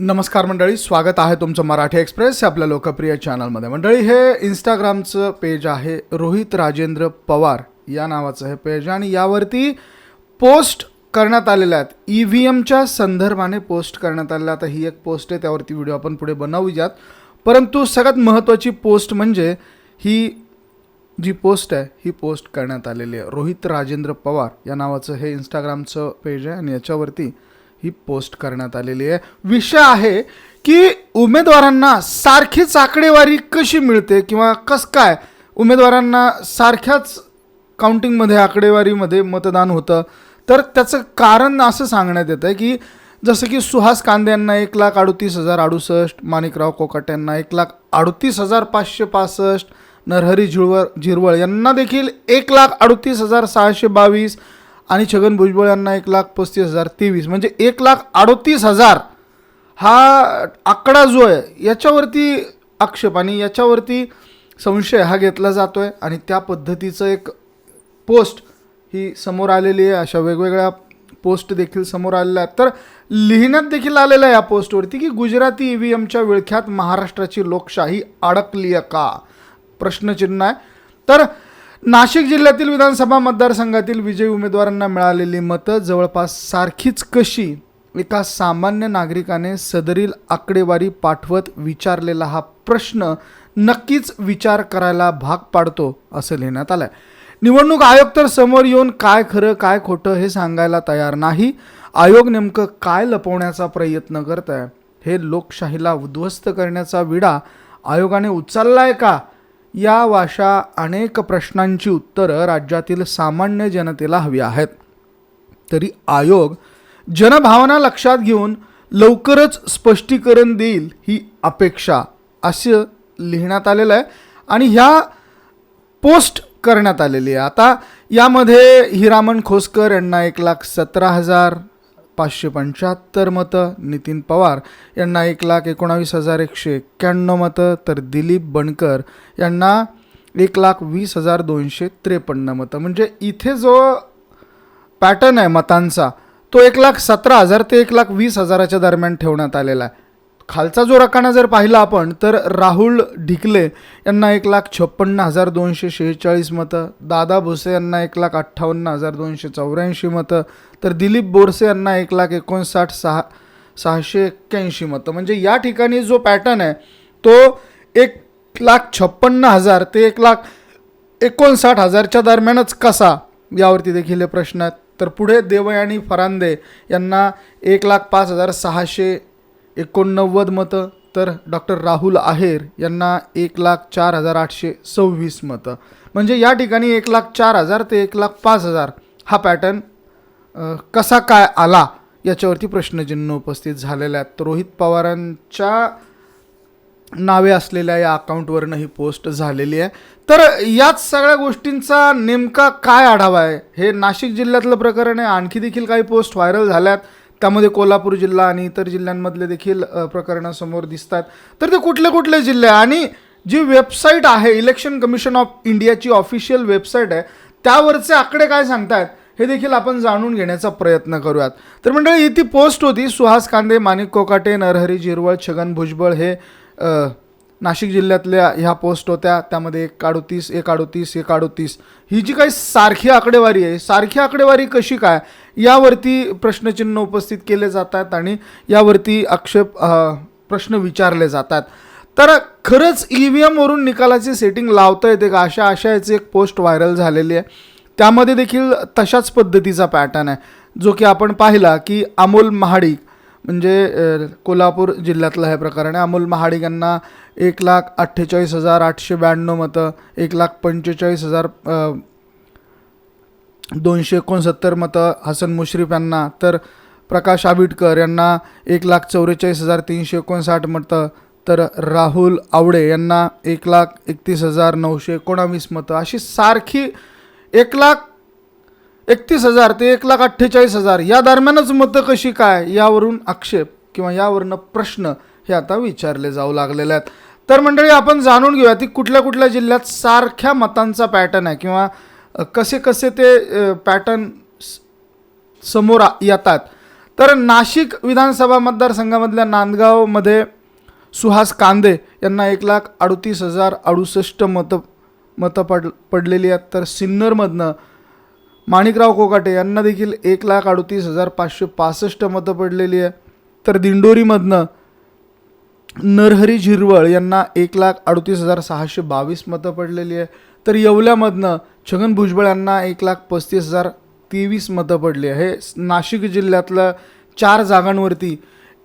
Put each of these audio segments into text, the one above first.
नमस्कार मंडळी स्वागत आहे तुमचं मराठी एक्सप्रेस आपल्या लोकप्रिय चॅनलमध्ये. मंडळी हे इंस्टाग्रामचं पेज आहे रोहित राजेंद्र पवार या नावाचं हे पेज आहे. आणि यावरती पोस्ट करण्यात आलेल्या आहेत. ई व्ही एमच्या संदर्भाने पोस्ट करण्यात आलेल्या आता ही एक पोस्ट आहे त्यावरती व्हिडिओ आपण पुढे बनवूयात. परंतु सगळ्यात महत्त्वाची पोस्ट म्हणजे ही जी पोस्ट आहे ही पोस्ट करण्यात आलेली आहे. रोहित राजेंद्र पवार या नावाचं हे इंस्टाग्रामचं पेज आहे. आणि याच्यावरती ही पोस्ट करण्यात आलेली आहे. विषय आहे की उमेदवारांना सारखीच आकडेवारी कशी मिळते किंवा कस काय? उमेदवारांना सारख्याच काउंटिंगमध्ये आकडेवारीमध्ये मतदान होतं. तर त्याचं कारण असं सांगण्यात येतं की जसं की सुहास कांदे यांना एक लाख अडतीस हजार अडुसष्ट माणिकराव कोकाट यांना एक लाख अडतीस हजार पाचशे पासष्ट नरहरी झिरवळ झिरवळ यांना देखील एक लाख अडतीस हजार सहाशे बावीस आणि छगन भुजबळ यांना एक लाख पस्तीस हजार तेवीस म्हणजे एक लाख अडतीस हजार हा आकडा जो आहे याच्यावरती आक्षेप आणि याच्यावरती संशय हा घेतला जातो आहे आणि त्या पद्धतीचं एक पोस्ट ही समोर आलेली आहे अशा वेगवेगळ्या पोस्ट देखील समोर आलेल्या आहेत. तर लिहिण्यात देखील आलेलं आहे या पोस्टवरती की गुजराती ई व्ही एमच्या विळख्यात महाराष्ट्राची लोकशाही अडकली आहे का? प्रश्नचिन्ह आहे. तर नाशिक जिल्ह्यातील विधानसभा मतदारसंघातील विजयी उमेदवारांना मिळालेली मतं जवळपास सारखीच कशी? एका सामान्य नागरिकाने सदरील आकडेवारी पाठवत विचारलेला हा प्रश्न नक्कीच विचार करायला भाग पाडतो असं लिहिण्यात आलंय. निवडणूक आयोग तर समोर येऊन काय खरं काय खोटं हे सांगायला तयार नाही. आयोग नेमकं काय लपवण्याचा प्रयत्न करत आहे हे लोकशाहीला उद्ध्वस्त करण्याचा विडा आयोगाने उचलला आहे का? या वाशा अनेक प्रश्नांची उत्तरं राज्यातील सामान्य जनतेला हवी आहेत. तरी आयोग जनभावना लक्षात घेऊन लवकरच स्पष्टीकरण देईल ही अपेक्षा असं लिहिण्यात आलेलं आहे आणि ह्या पोस्ट करण्यात आलेली आहे. आता यामध्ये हिरामण खोसकर यांना एक लाख सतरा हजार पाचशे पंच्याहत्तर मतं नितीन पवार यांना एक लाख एकोणावीस हजार एकशे एक्क्याण्णव मतं तर दिलीप बनकर यांना एक लाख वीस हजार दोनशे त्रेपन्न मतं. म्हणजे इथे जो पॅटर्न आहे मतांचा तो एक लाख सतरा हजार ते एक लाख वीस हजाराच्या दरम्यान ठेवण्यात आलेला आहे. खालचा जो रकाना जर पाहिला आपण तर राहुल ढिकले यांना एक लाख छप्पन्न हजार दोनशे शेहेचाळीस मतं दादा भुसे यांना एक लाख अठ्ठावन्न हजार दोनशे चौऱ्याऐंशी मतं तर दिलीप बोरसे यांना एक लाख एकोणसाठ सहा सहाशे एक्क्याऐंशी मतं. म्हणजे या ठिकाणी जो पॅटर्न आहे तो एक लाख छप्पन्न हजार ते एक लाख एकोणसाठ हजारच्या दरम्यानच कसा? यावरती देखील हे प्रश्न आहेत. तर पुढे देवयानी फरांदे यांना एक लाख पाच हजार सहाशे एकोणनव्वद मतं तर डॉक्टर राहुल आहेर यांना एक लाख चार हजार आठशे सव्वीस मतं. म्हणजे या ठिकाणी एक लाख चार हजार ते एक लाख पाच हजार हा पॅटर्न कसा काय आला याच्यावरती प्रश्नचिन्ह उपस्थित झालेले आहेत. रोहित पवारांच्या नावे असलेल्या या अकाउंटवरनं ही पोस्ट झालेली आहे. तर याच सगळ्या गोष्टींचा नेमका काय आढावा आहे? हे नाशिक जिल्ह्यातलं प्रकरण आहे. आणखी देखील काही पोस्ट व्हायरल झाल्यात. त्यामध्ये कोल्हापूर जिल्हा आणि इतर जिल्ह्यांमधले देखील अ, प्रकरणं समोर दिसतात. तर ते कुठले कुठले जिल्हे? आहे आणि जी वेबसाईट आहे इलेक्शन कमिशन ऑफ इंडियाची ऑफिशियल वेबसाईट आहे त्यावरचे आकडे काय सांगतायत हे देखील आपण जाणून घेण्याचा प्रयत्न करूयात. तर मंडळी ही ती पोस्ट होती सुहास कांदे माणिक कोकाटे नरहरी झिरवळ छगन भुजबळ हे नाशिक जिल्ह्यातल्या ह्या पोस्ट होत्या. त्यामध्ये एक अडोतीस एक अडोतीस एक अडोतीस ही जी काही सारखी आकडेवारी आहे सारखी आकडेवारी कशी काय? यावरती प्रश्नचिन्ह उपस्थित केले जातात आणि यावरती आक्षेप प्रश्न विचारले जातात. तर खरंच ई व्ही एमवरून निकालाची सेटिंग लावता येते का? अशा आशयाची एक पोस्ट व्हायरल झालेली आहे. त्यामध्ये देखील तशाच पद्धतीचा पॅटर्न आहे. जो की आपण पाहिला की अमोल महाडिक म्हणजे कोल्हापूर जिल्ह्यातलं हे प्रकरण आहे अमोल महाडिक यांना एक लाख अठ्ठेचाळीस हजार आठशे ब्याण्णव मतं एक लाख पंचेचाळीस हजार दोनशे एकोणसत्तर मतं हसन मुश्रीफ यांना. तर प्रकाश आबिटकर यांना एक लाख चौवेचाळीस हजार तीनशे एकोणसाठ मतं तर राहुल आवडे यांना एक लाख एकतीस हजार नऊशे एकोणावीस मतं. अशी सारखी एक लाख एकतीस हजार ते एक लाख अठ्ठेचाळीस हजार या दरम्यानच मतं कशी काय यावरून आक्षेप किंवा यावरनं प्रश्न हे आता विचारले जाऊ लागलेले आहेत. तर मंडळी आपण जाणून घेऊया ती कुठल्या कुठल्या जिल्ह्यात सारख्या मतांचा पॅटर्न आहे किंवा कसे कसे ते पॅटर्न समोर येतात. तर नाशिक विधानसभा मतदारसंघामधल्या नांदगावमध्ये सुहास कांदे यांना एक लाख अडतीस हजार अडुसष्ट मतं मतं पड पडलेली आहेत. तर सिन्नरमधनं माणिकराव कोकाटे यांना देखील एक लाख अडतीस हजार पाचशे पासष्ट मतं पडलेली आहे. तर दिंडोरीमधनं नरहरी झिरवळ यांना एक लाख अडतीस हजार सहाशे बावीस मतं पडलेली आहे. तर येवल्यामधनं छगन भुजबळ यांना एक लाख पस्तीस हजार तेवीस मतं पडली आहे. हे नाशिक जिल्ह्यातल्या चार जागांवरती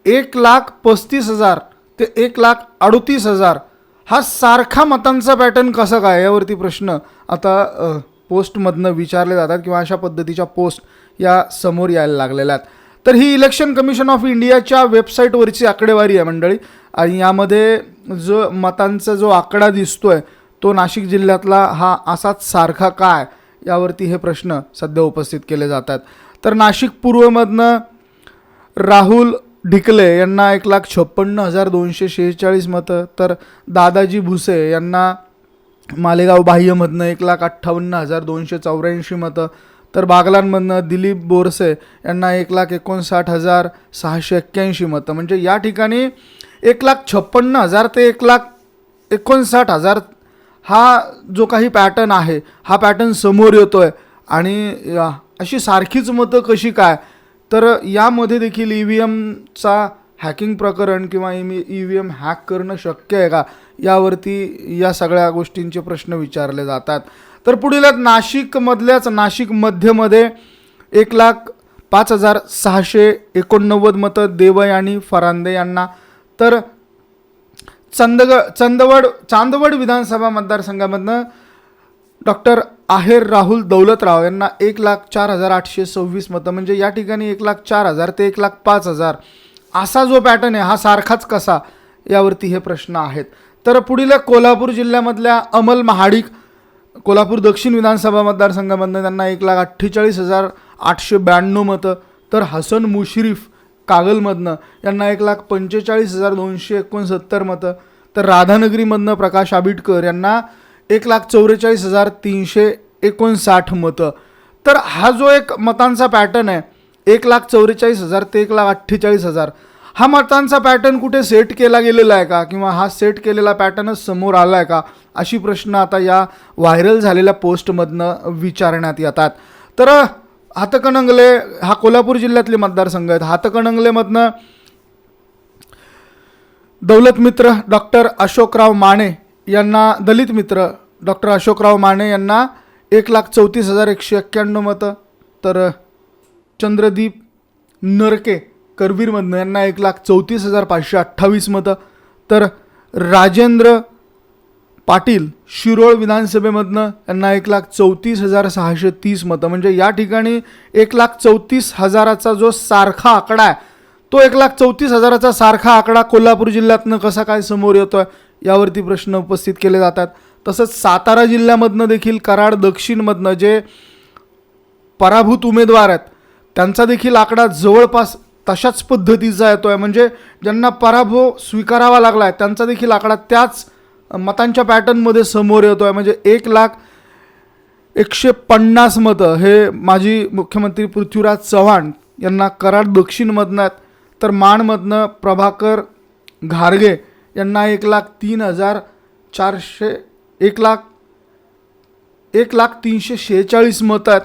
एक लाख पस्तीस हजार ते एक लाख अडतीस हजार हा सारखा मतांचा पॅटर्न कसा काय? यावरती प्रश्न आता पोस्टमधनं विचारले जातात किंवा अशा पद्धतीच्या पोस्ट या समोर यायला लागलेल्या आहेत. तर ही इलेक्शन कमिशन ऑफ इंडियाच्या वेबसाईटवरची आकडेवारी आहे मंडळी. आणि यामध्ये जो मतांचा जो आकडा दिसतो आहे तो नाशिक जिल्ह्यातला हा असाच सारखा काय यावरती हे प्रश्न सध्या उपस्थित केले जातात तर नाशिक पूर्वमधनं राहुल ढिकले यांना एक लाख छप्पन्न हजार दोनशे शेहेचाळीस मतं तर दादाजी भुसे यांना मालेगाव बाह्यमधनं एक लाख अठ्ठावन्न हजार दोनशे चौऱ्याऐंशी मतं तर बागलांमधनं दिलीप बोरसे यांना एक लाख एकोणसाठ हजार सहाशे एक्क्याऐंशी मतं. म्हणजे या ठिकाणी एक लाख छप्पन्न हजार ते एक लाख एकोणसाठ हजार हा जो काही पॅटर्न आहे हा पॅटर्न समोर येतो आहे आणि अशी सारखीच मतं कशी काय? तर यामध्ये देखील ई व्ही एमचा हॅकिंग प्रकरण किंवा ई व्ही एम हॅक करणं शक्य आहे का? यावरती या सगळ्या गोष्टींचे प्रश्न विचारले जातात. तर पुढील नाशिकमधल्याच नाशिक मध्यमध्ये एक लाख पाच हजार सहाशे एकोणनव्वद मतं देवय आणि फरांदे यांना तर चंदग चंदवड चांदवड विधानसभा मतदारसंघामधनं डॉक्टर आहेर राहुल दौलतराव यांना एक लाख चार हजार आठशे सव्वीस मतं म्हणजे या ठिकाणी एक लाख चार हजार ते एक लाख पाच हजार. असा जो पॅटर्न आहे हा सारखाच कसा? यावरती हे प्रश्न आहेत. तर पुढील कोल्हापूर जिल्ह्यामधल्या अमल महाडिक कोल्हापूर दक्षिण विधानसभा मतदारसंघामधनं त्यांना एक लाख अठ्ठेचाळीस हजार आठशे ब्याण्णव मतं तर हसन मुश्रीफ कागलमधनं यांना एक लाख पंचेचाळीस हजार दोनशे एकोणसत्तर मतं. तर राधानगरीमधनं प्रकाश आबिटकर यांना एक लाख चौवेचाळीस हजार तीनशे एकोणसाठ मतं. तर हा जो एक मतांचा पॅटर्न आहे एक लाख चौवेचाळीस हजार ते एक लाख अठ्ठेचाळीस हजार हा मतांचा पॅटर्न कुठे सेट केला गेलेला आहे का? किंवा हा सेट केलेला पॅटर्नच समोर आला आहे का? अशी प्रश्न आता या व्हायरल झालेल्या पोस्टमधनं विचारण्यात येतात. तर हातकणंगले हा कोल्हापूर जिल्ह्यातले मतदारसंघ आहेत. हातकणंगलेमधनं दौलत मित्र डॉक्टर अशोकराव माने यांना दलित मित्र डॉक्टर अशोकराव माने यांना एक लाख चौतीस हजार एकशे एक्क्याण्णव मतं. तर चंद्रदीप नरके करवीरमधनं यांना एक लाख चौतीस हजार पाचशे अठ्ठावीस मतं. तर राजेंद्र पाटील शिरोळ विधानसभेमधनं यांना एक लाख चौतीस हजार सहाशे तीस मतं. म्हणजे या ठिकाणी एक लाख चौतीस हजाराचा जो सारखा आकडा आहे तो एक लाख चौतीस हजाराचा सारखा आकडा कोल्हापूर जिल्ह्यातनं कसा काय समोर येतो आहे यावरती प्रश्न उपस्थित केले जातात. तसंच सातारा जिल्ह्यामधनं देखील कराड दक्षिणमधनं जे पराभूत उमेदवार आहेत त्यांचा देखील आकडा जवळपास तशाच पद्धतीचा येतो आहे म्हणजे ज्यांना पराभव स्वीकारावा लागला आहे त्यांचा देखील आकडा त्याच मतांच्या पॅटर्नमध्ये समोर येतो आहे म्हणजे एक लाख एकशे पन्नास मतं हे माजी मुख्यमंत्री पृथ्वीराज चव्हाण यांना कराड दक्षिणमधनं आहेत. तर माणमधनं प्रभाकर घारगे यांना एक लाख तीन हजार चारशे एक लाख एक लाख तीनशे शेहेचाळीस मतं आहेत.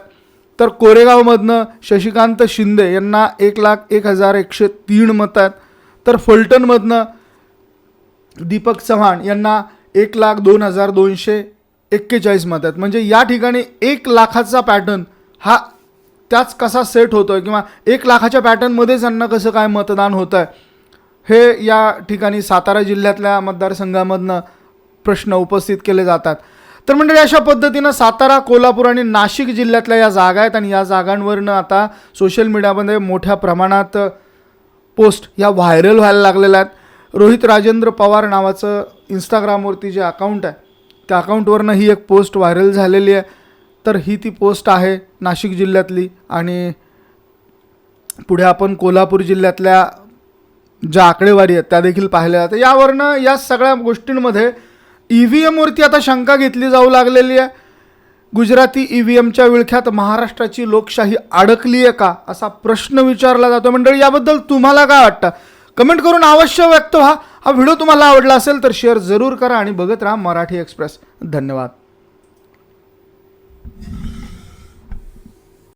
तर कोरेगावमधनं शशिकांत शिंदे यांना एक लाख एक हजार एकशे तीन मतं आहेत. तर फलटणमधनं दीपक चव्हाण यांना एक लाख दोन हजार दोनशे एक्केचाळीस मत आहेत. म्हणजे या ठिकाणी एक लाखाचा पॅटर्न हा त्याच कसा सेट होतो आहे किंवा एक लाखाच्या पॅटर्नमध्येच त्यांना कसं काय मतदान होतं आहे हे या ठिकाणी सातारा जिल्ह्यातल्या मतदारसंघामधनं प्रश्न उपस्थित केले जातात. तर म्हणजे अशा पद्धतीनं सातारा कोल्हापूर आणि नाशिक जिल्ह्यातल्या या जागा आहेत आणि या जागांवरनं आता सोशल मीडियामध्ये मोठ्या प्रमाणात पोस्ट या व्हायरल व्हायला लागलेल्या आहेत. रोहित राजेंद्र पवार नावाचं इंस्टाग्रामवरती जे अकाउंट आहे त्या अकाउंटवरनं ही एक पोस्ट व्हायरल झालेली आहे. तर ही ती पोस्ट आहे नाशिक जिल्ह्यातली आणि पुढे आपण कोल्हापूर जिल्ह्यातल्या ज्या आकडेवारी आहेत त्या देखील पाहिल्या जातात. यावरनं या सगळ्या गोष्टींमध्ये ई व्ही एमवरती आता शंका घेतली जाऊ लागलेली आहे. गुजराती ई व्ही एमच्या विळख्यात महाराष्ट्राची लोकशाही अडकली आहे का असा प्रश्न विचारला जातो. मंडळी याबद्दल तुम्हाला काय वाटतं? कमेंट करून अवश्य व्यक्त व्हा. हा व्हिडिओ तुम्हाला आवडला असेल तर शेअर जरूर करा आणि बघत राहा मराठी एक्सप्रेस. धन्यवाद.